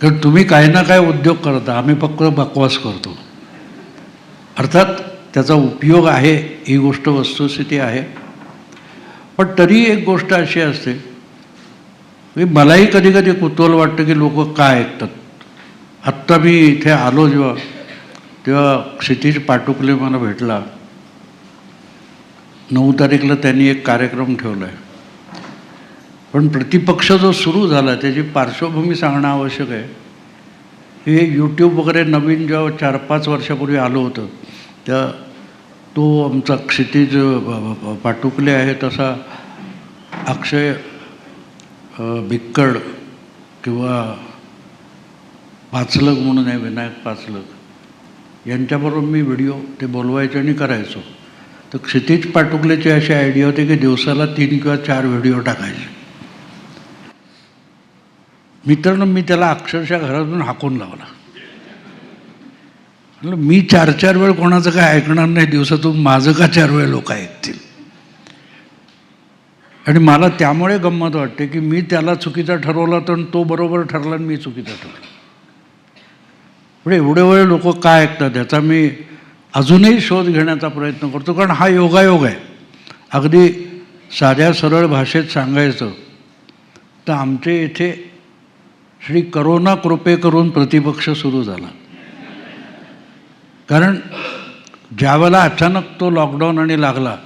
कारण तुम्ही काही ना काय उद्योग करता. आम्ही फक्त बकवास करतो. अर्थात त्याचा उपयोग आहे ही गोष्ट वस्तुस्थिती आहे. पण तरी एक गोष्ट अशी असते की मलाही कधी कधी कुतूहल वाटतं की लोक काय ऐकतात. आत्ता मी इथे आलो जेव्हा तेव्हा क्षितिज पाटुकले मला भेटला. नऊ तारीखला त्यांनी एक कार्यक्रम ठेवला आहे पण प्रतिपक्ष जो सुरू झाला त्याची पार्श्वभूमी सांगणं आवश्यक आहे. हे यूट्यूब वगैरे नवीन जेव्हा चार पाच वर्षापूर्वी आलो होतं त्या तो आमचा क्षितिज पाटुकले आहे तसा अक्षय बिक्कड भिक्कड किंवा पाचलग म्हणून आहे विनायक पाचलग. यांच्याबरोबर मी व्हिडिओ ते बोलवायचे आणि करायचो. तर क्षितिज पाटुकलेची अशी आयडिया होती की दिवसाला तीन किंवा चार व्हिडिओ टाकायचे. मित्रांनो मी त्याला अक्षरशः घरातून हाकून लावला. म्हटलं मी चार चार वेळ कोणाचं काय ऐकणार नाही दिवसातून माझं का चार वेळ लोक ऐकतील? आणि मला त्यामुळे गंमत वाटते की मी त्याला चुकीचा ठरवला तर तो बरोबर ठरला आणि मी चुकीचा ठरला म्हणजे एवढे वेळ लोक काय ऐकतात याचा मी अजूनही शोध घेण्याचा प्रयत्न करतो कारण हा योगायोग आहे. अगदी साध्या सरळ भाषेत सांगायचं तर आमचे इथे श्री करोना कृपे करून प्रतिपक्ष सुरू झाला. कारण ज्यावेळेला अचानक तो लॉकडाऊन आणि लागला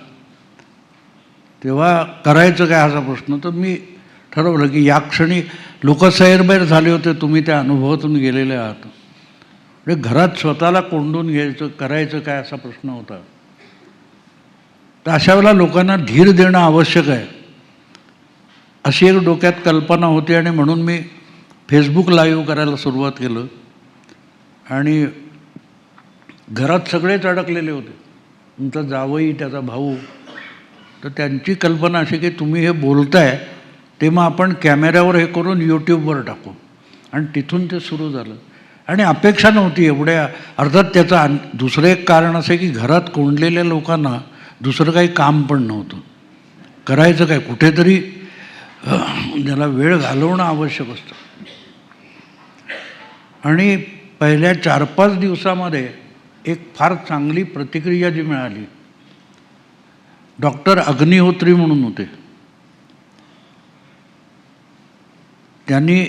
तेव्हा करायचं काय असा प्रश्न. तर मी ठरवलं की या क्षणी लोक सैरबैर झाले होते तुम्ही त्या अनुभवातून गेलेले आहात. म्हणजे घरात स्वतःला कोंडून घ्यायचं करायचं काय असा प्रश्न होता. तर अशा वेळेला लोकांना धीर देणं आवश्यक आहे. अशी एक डोक्यात कल्पना होती आणि म्हणून मी फेसबुक लाईव्ह करायला सुरुवात केलं. आणि घरात सगळेच अडकलेले होते. तुमचा जावई त्याचा भाऊ. तर त्यांची कल्पना अशी की तुम्ही हे बोलताय ते मग आपण कॅमेऱ्यावर हे करून यूट्यूबवर टाकू. आणि तिथून ते सुरू झालं. आणि अपेक्षा नव्हती एवढ्या. अर्थात त्याचं आन दुसरं एक कारण असं की घरात कोंडलेल्या लोकांना दुसरं काही काम पण नव्हतं. करायचं काय? कुठेतरी त्याला वेळ घालवणं आवश्यक असतं. आणि पहिल्या चार पाच दिवसामध्ये एक फार चांगली प्रतिक्रिया जी मिळाली डॉक्टर अग्निहोत्री म्हणून होते. त्यांनी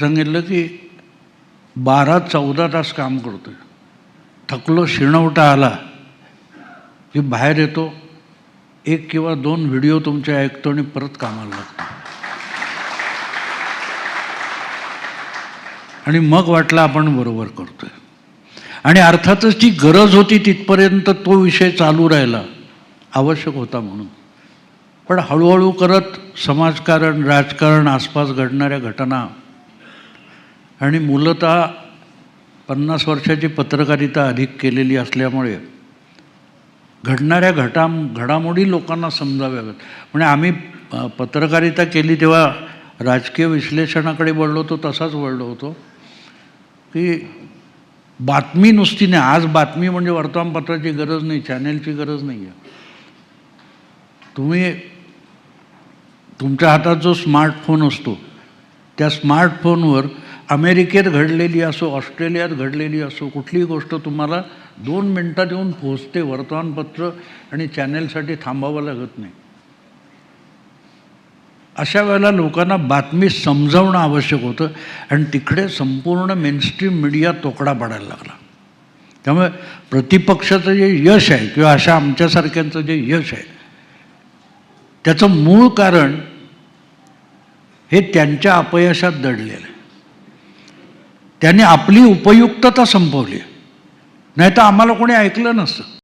सांगितलं की बारा चौदा तास काम करतो थकलो शिणवटा आला की बाहेर येतो एक किंवा दोन व्हिडिओ तुमचे ऐकतो आणि परत कामाला लागतो. आणि मग वाटलं आपण बरोबर करतोय. आणि अर्थातच जी गरज होती तिथपर्यंत तो विषय चालू राहिला आवश्यक होता म्हणून. पण हळूहळू करत समाजकारण राजकारण आसपास घडणाऱ्या घटना आणि मूलतः पन्नास वर्षाची पत्रकारिता अधिक केलेली असल्यामुळे घडणाऱ्या घटा घडामोडी लोकांना समजाव्यात म्हणजे आम्ही पत्रकारिता केली तेव्हा राजकीय विश्लेषणाकडे वळलो होतो तसाच वळलो होतो. की बातमी नुसती नाही. आज बातमी म्हणजे वर्तमानपत्राची गरज नाही चॅनेलची गरज नाही आहे तुम्ही तुमच्या हातात जो स्मार्टफोन असतो त्या स्मार्टफोनवर अमेरिकेत घडलेली असो ऑस्ट्रेलियात घडलेली असो कुठलीही गोष्ट तुम्हाला दोन मिनटात येऊन पोहोचते. वर्तमानपत्र आणि चॅनेलसाठी थांबावं लागत नाही. अशा वेळेला लोकांना बातमी समजावणं आवश्यक होतं आणि तिकडे संपूर्ण मेनस्ट्रीम मीडिया तोकडा पडायला लागला. त्यामुळे प्रतिपक्षाचं जे यश आहे किंवा अशा आमच्यासारख्यांचं जे यश आहे त्याचं मूळ कारण हे त्यांच्या अपयशात दडलेलं आहे. त्यांनी आपली उपयुक्तता संपवली नाही तर आम्हाला कोणी ऐकलं नसतं.